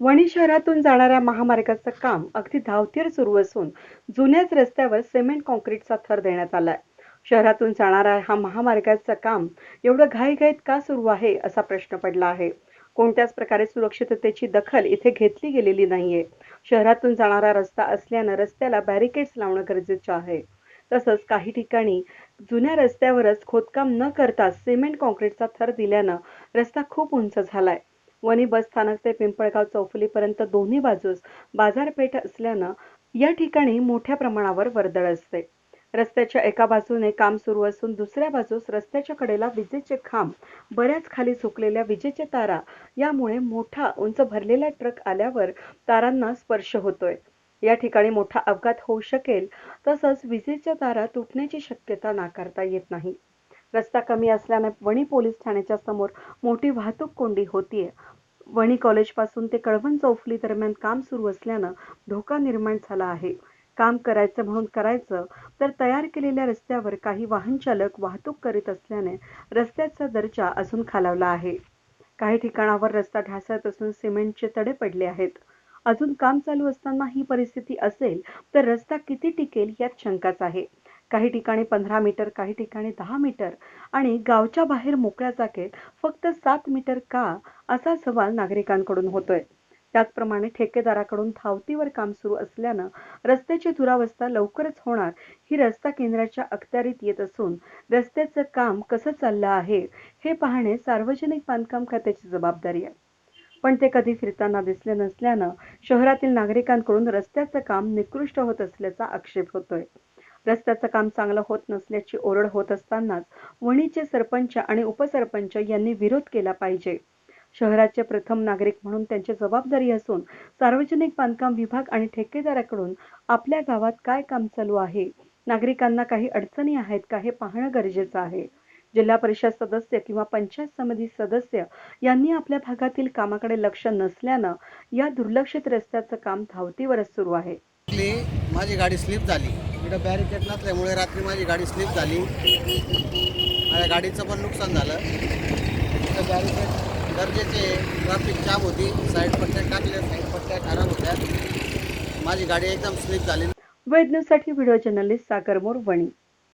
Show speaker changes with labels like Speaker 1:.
Speaker 1: वणी शहरातून जाणाऱ्या महामार्गाचं काम अगदी धावतीर सुरू असून जुन्याच रस्त्यावर सिमेंट कॉन्क्रीटचा थर देण्यात आलाय. शहरातून जाणारा हा महामार्गाचं काम एवढं घाईघाईत का सुरू आहे असा प्रश्न पडला आहे. कोणत्याच प्रकारे सुरक्षिततेची दखल इथे घेतली गेलेली नाहीये. शहरातून जाणारा रस्ता असल्यानं रस्त्याला बॅरिकेड्स लावणं गरजेचं आहे. तसंच काही ठिकाणी जुन्या रस्त्यावरच खोदकाम न करता सिमेंट कॉन्क्रीटचा थर दिल्यानं रस्ता खूप उंच झालाय. वणी बस स्थानक ते पिंपळगाव चौफुलीपर्यंत दोन्ही बाजूस बाजारपेठ असल्यानं या ठिकाणी मोठ्या प्रमाणावर वर्दळ असते. रस्त्याच्या एका बाजूने काम सुरू असून दुसऱ्या बाजूस रस्त्याच्या कडेला विजेचे खांब बऱ्याच खाली सुकलेल्या विजेच्या तारा यामुळे मोठा उंच भरलेला ट्रक आल्यावर तारांना स्पर्श होतोय. या ठिकाणी मोठा अपघात होऊ शकेल तसंच विजेच्या तारा तुटण्याची शक्यता नाकारता येत नाही. रस्ता कमी असल्याने वणी पोलीस ठाण्याच्या समोर मोठी वाहतूक कोंडी होतीये. वणी कॉलेजपासून ते कळवण चौफुली दरम्यान काम सुरू असल्यानं धोका निर्माण झाला आहे. काम करायचं म्हणून करायचं तर तयार केलेल्या रस्त्यावर काही वाहन चालक वाहतूक करीत असल्याने रस्त्याचा दर्जा अजून खालावला आहे. काही ठिकाणावर रस्ता ढासळत असून सिमेंटचे तडे पडले आहेत. अजून काम चालू असताना ही परिस्थिती असेल तर रस्ता किती टिकेल यात शंकाच आहे. काही ठिकाणी पंधरा मीटर काही ठिकाणी दहा मीटर आणि गावच्या बाहेर मोकळ्या जागेत फक्त सात मीटर का असा सवाल नागरिकांकडून होतोय. त्याचप्रमाणे ठेकेदाराकडून धावतीवर काम सुरू असल्यानं रस्त्याची दुरावस्था लवकरच होणार ही रस्ता केंद्राच्या अखत्यारीत येत असून रस्त्याचं काम कसं चाललं आहे हे पाहणे सार्वजनिक बांधकाम खात्याची जबाबदारी आहे. पण ते कधी फिरताना दिसले नसल्यानं शहरातील नागरिकांकडून रस्त्याचं काम निकृष्ट होत असल्याचा आक्षेप होतोय. रस्त्याचं काम चांगलं होत नसल्याची ओरड होत असतानाच वणीचे सरपंच आणि उपसरपंच यांनी विरोध केला पाहिजे. शहराचे प्रथम नागरिक म्हणून त्यांची जबाबदारी असून सार्वजनिक बांधकाम विभाग आणि ठेकेदाराकडून आपल्या गावात काय काम चालू आहे? नागरिकांना काही अडचणी आहेत का हे पाहणं गरजेचं आहे. जिल्हा परिषद सदस्य किंवा पंचायत समिती सदस्य यांनी आपल्या भागातील कामाकडे लक्ष नसल्यानं या दुर्लक्षित रस्त्याचं काम धावतीवरच सुरू आहे.
Speaker 2: माझी गाडी स्लिप झाली. इकडं बॅरिकेड नसल्यामुळे रात्री माझी गाडी स्लिप झाली. माझ्या गाडीचं पण नुकसान झालं. इथं बॅरिकेड गरजेचे ट्रॅफिक जाम होती. साईड पट्ट्या टाकल्या साईड पट्ट्या खराब होत्या. माझी गाडी एकदम स्लिप झाली.
Speaker 1: वेद न्यूजसाठी व्हिडिओ जर्नलिस्ट सागर मोरवणी.